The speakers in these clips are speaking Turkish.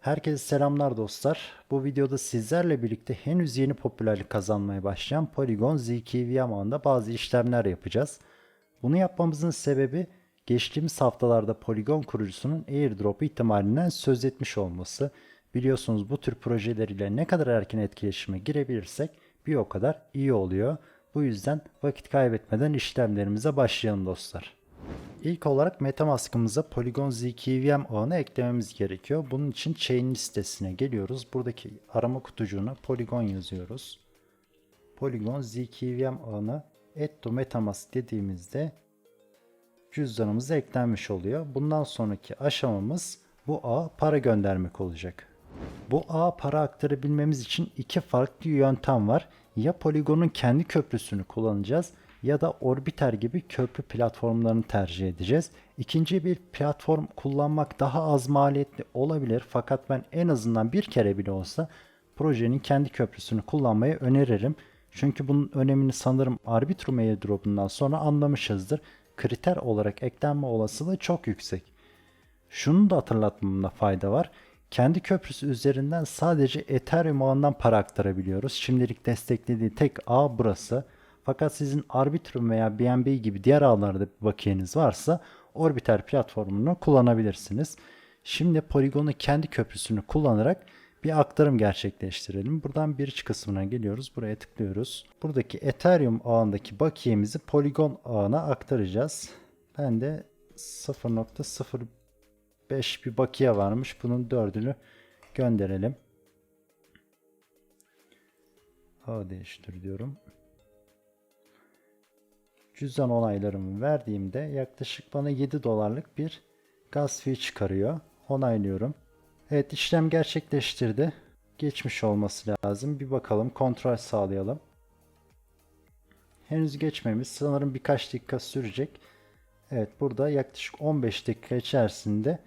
Herkese selamlar dostlar. Bu videoda sizlerle birlikte henüz yeni popülerlik kazanmaya başlayan Polygon ZKVM ağında bazı işlemler yapacağız. Bunu yapmamızın sebebi geçtiğimiz haftalarda Polygon kurucusunun airdrop ihtimalinden söz etmiş olması. Biliyorsunuz bu tür projeler ile ne kadar erken etkileşime girebilirsek bir o kadar iyi oluyor. Bu yüzden vakit kaybetmeden işlemlerimize başlayalım dostlar. İlk olarak Metamask'ımıza Polygon ZKVM ağını eklememiz gerekiyor. Bunun için chain listesine geliyoruz. Buradaki arama kutucuğuna Polygon yazıyoruz. Polygon ZKVM ağına add to Metamask dediğimizde cüzdanımıza eklenmiş oluyor. Bundan sonraki aşamamız bu ağa para göndermek olacak. Bu ağa para aktarabilmemiz için iki farklı yöntem var. Ya Polygon'un kendi köprüsünü kullanacağız ya da Orbiter gibi köprü platformlarını tercih edeceğiz. İkinci bir platform kullanmak daha az maliyetli olabilir fakat ben en azından bir kere bile olsa projenin kendi köprüsünü kullanmayı öneririm. Çünkü bunun önemini sanırım Arbitrum airdrop'undan sonra anlamışızdır. Kriter olarak eklenme olasılığı çok yüksek. Şunu da hatırlatmamda fayda var. Kendi köprüsü üzerinden sadece Ethereum ağından para aktarabiliyoruz. Şimdilik desteklediği tek ağ burası. Fakat sizin Arbitrum veya BNB gibi diğer ağlarda bir bakiyeniz varsa Orbiter platformunu kullanabilirsiniz. Şimdi Polygon'un kendi köprüsünü kullanarak bir aktarım gerçekleştirelim. Buradan bridge kısmına geliyoruz. Buraya tıklıyoruz. Buradaki Ethereum ağındaki bakiyemizi Polygon ağına aktaracağız. Ben de 0.05 bir bakiye varmış. Bunun dördünü gönderelim. Ağ değiştir diyorum. Cüzdan onaylarımı verdiğimde yaklaşık bana 7 dolarlık bir gaz fee çıkarıyor. Onaylıyorum. Evet işlem gerçekleştirdi. Geçmiş olması lazım. Bir bakalım kontrol sağlayalım. Henüz geçmemiş. Sanırım birkaç dakika sürecek. Evet burada yaklaşık 15 dakika içerisinde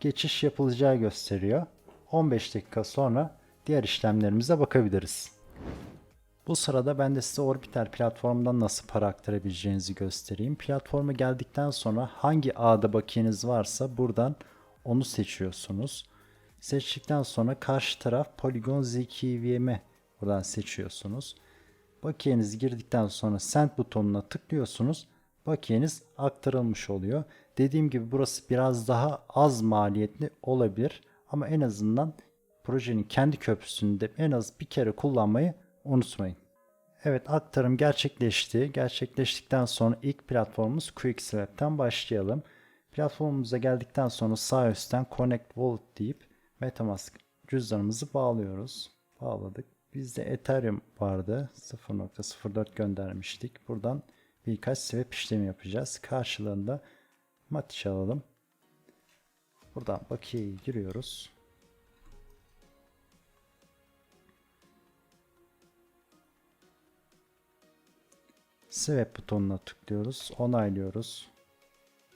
geçiş yapılacağı gösteriyor. 15 dakika sonra diğer işlemlerimize bakabiliriz. Bu sırada ben de size Orbiter platformundan nasıl para aktarabileceğinizi göstereyim. Platforma geldikten sonra hangi ağda bakiyeniz varsa buradan onu seçiyorsunuz. Seçtikten sonra karşı taraf Polygon ZKVM'i buradan seçiyorsunuz. Bakiyenizi girdikten sonra Send butonuna tıklıyorsunuz. Bakiyeniz aktarılmış oluyor. Dediğim gibi burası biraz daha az maliyetli olabilir ama en azından projenin kendi köprüsünde en az bir kere kullanmayı unutmayın. Evet aktarım gerçekleşti. Gerçekleştikten sonra ilk platformumuz QuickSwap'ten başlayalım. Platformumuza geldikten sonra sağ üstten Connect Wallet deyip Metamask cüzdanımızı bağlıyoruz. Bağladık. Bizde Ethereum vardı. 0.04 göndermiştik. Buradan birkaç swap işlemi yapacağız. Karşılığında Matiç alalım. Buradan bakiyeyi giriyoruz. Swap butonuna tıklıyoruz. Onaylıyoruz.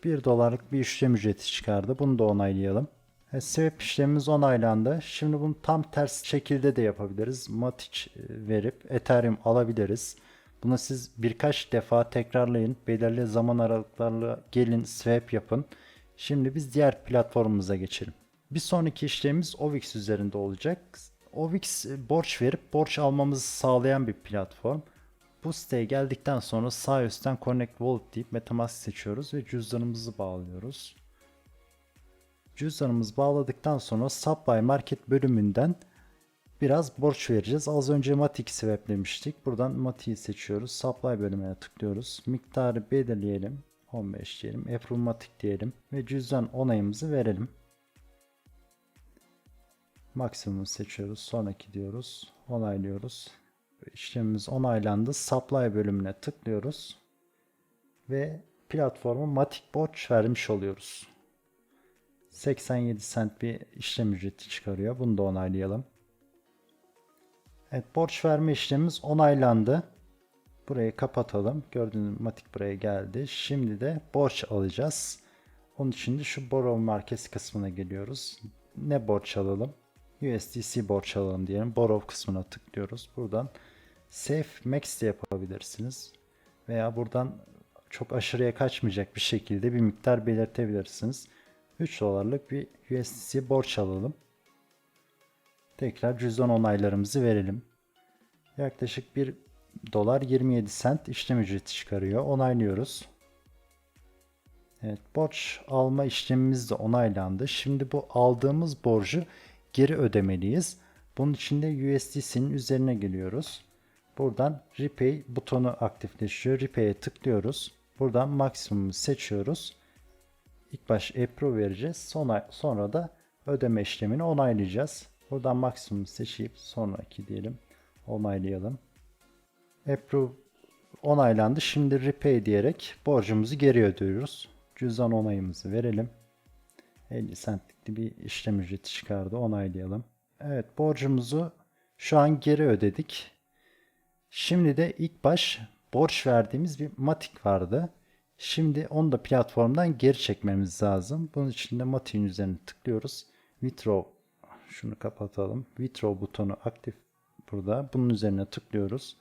1 dolarlık bir işlem ücreti çıkardı. Bunu da onaylayalım. Evet, swap işlemimiz onaylandı. Şimdi bunu tam ters şekilde de yapabiliriz. Matic e, verip Ethereum alabiliriz. Bunu siz birkaç defa tekrarlayın. Belirli zaman aralıklarla gelin swap yapın. Şimdi biz diğer platformumuza geçelim. Bir sonraki işlemimiz OVX üzerinde olacak. OVX e, borç verip borç almamızı sağlayan bir platform. Bu siteye geldikten sonra sağ üstten Connect Wallet deyip Metamask seçiyoruz ve cüzdanımızı bağlıyoruz. Cüzdanımızı bağladıktan sonra Supply Market bölümünden biraz borç vereceğiz. Az önce Matic swaplemiştik. Buradan Matic'i seçiyoruz. Supply bölümüne tıklıyoruz. Miktarı belirleyelim. 15 diyelim. Approve Matic diyelim. Ve cüzdan onayımızı verelim. Maksimum seçiyoruz. Sonraki diyoruz. Onaylıyoruz işlemimiz onaylandı. Supply bölümüne tıklıyoruz. Ve platforma Matic borç vermiş oluyoruz. 87 cent bir işlem ücreti çıkarıyor. Bunu da onaylayalım. Evet borç verme işlemimiz onaylandı. Burayı kapatalım. Gördüğünüz Matic buraya geldi. Şimdi de borç alacağız. Onun için de şu Borrow Markets kısmına geliyoruz. Ne borç alalım? USDC borç alalım diyelim. Borrow kısmına tıklıyoruz. Buradan Save Max de yapabilirsiniz. Veya buradan çok aşırıya kaçmayacak bir şekilde bir miktar belirtebilirsiniz. 3 dolarlık bir USDC borç alalım. Tekrar cüzdan onaylarımızı verelim. Yaklaşık 1 dolar 27 sent işlem ücreti çıkarıyor. Onaylıyoruz. Evet, borç alma işlemimiz de onaylandı. Şimdi bu aldığımız borcu geri ödemeliyiz. Bunun için de USDC'nin üzerine geliyoruz. Buradan Repay butonu aktifleşiyor. Repay'e tıklıyoruz. Buradan maksimumu seçiyoruz. İlk baş Approve vereceğiz. Sonra, sonra da ödeme işlemini onaylayacağız. Buradan maksimum seçip sonraki diyelim. Onaylayalım. Approve onaylandı. Şimdi Repay diyerek borcumuzu geri ödüyoruz. Cüzdan onayımızı verelim. 50 centlikli bir işlem ücreti çıkardı. Onaylayalım. Evet borcumuzu şu an geri ödedik. Şimdi de ilk baş borç verdiğimiz bir Matic vardı. Şimdi onu da platformdan geri çekmemiz lazım. Bunun için de Matic'in üzerine tıklıyoruz. Withdraw şunu kapatalım. Withdraw butonu aktif burada. Bunun üzerine tıklıyoruz.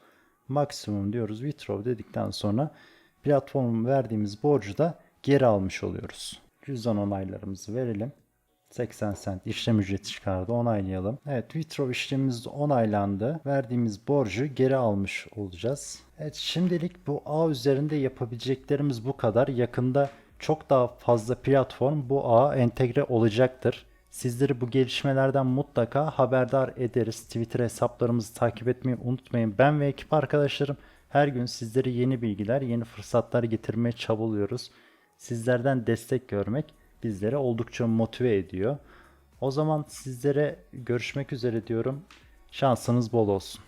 Maksimum diyoruz. Withdraw dedikten sonra platformun verdiğimiz borcu da geri almış oluyoruz. Cüzdan onaylarımızı verelim. 80 cent işlem ücreti çıkardı. Onaylayalım. Evet withdraw işlemimiz onaylandı. Verdiğimiz borcu geri almış olacağız. Evet şimdilik bu ağ üzerinde yapabileceklerimiz bu kadar. Yakında çok daha fazla platform bu ağa entegre olacaktır. Sizleri bu gelişmelerden mutlaka haberdar ederiz. Twitter hesaplarımızı takip etmeyi unutmayın. Ben ve ekip arkadaşlarım her gün sizlere yeni bilgiler, yeni fırsatlar getirmeye çabalıyoruz. Sizlerden destek görmek bizleri oldukça motive ediyor. O zaman sizlere görüşmek üzere diyorum. Şansınız bol olsun.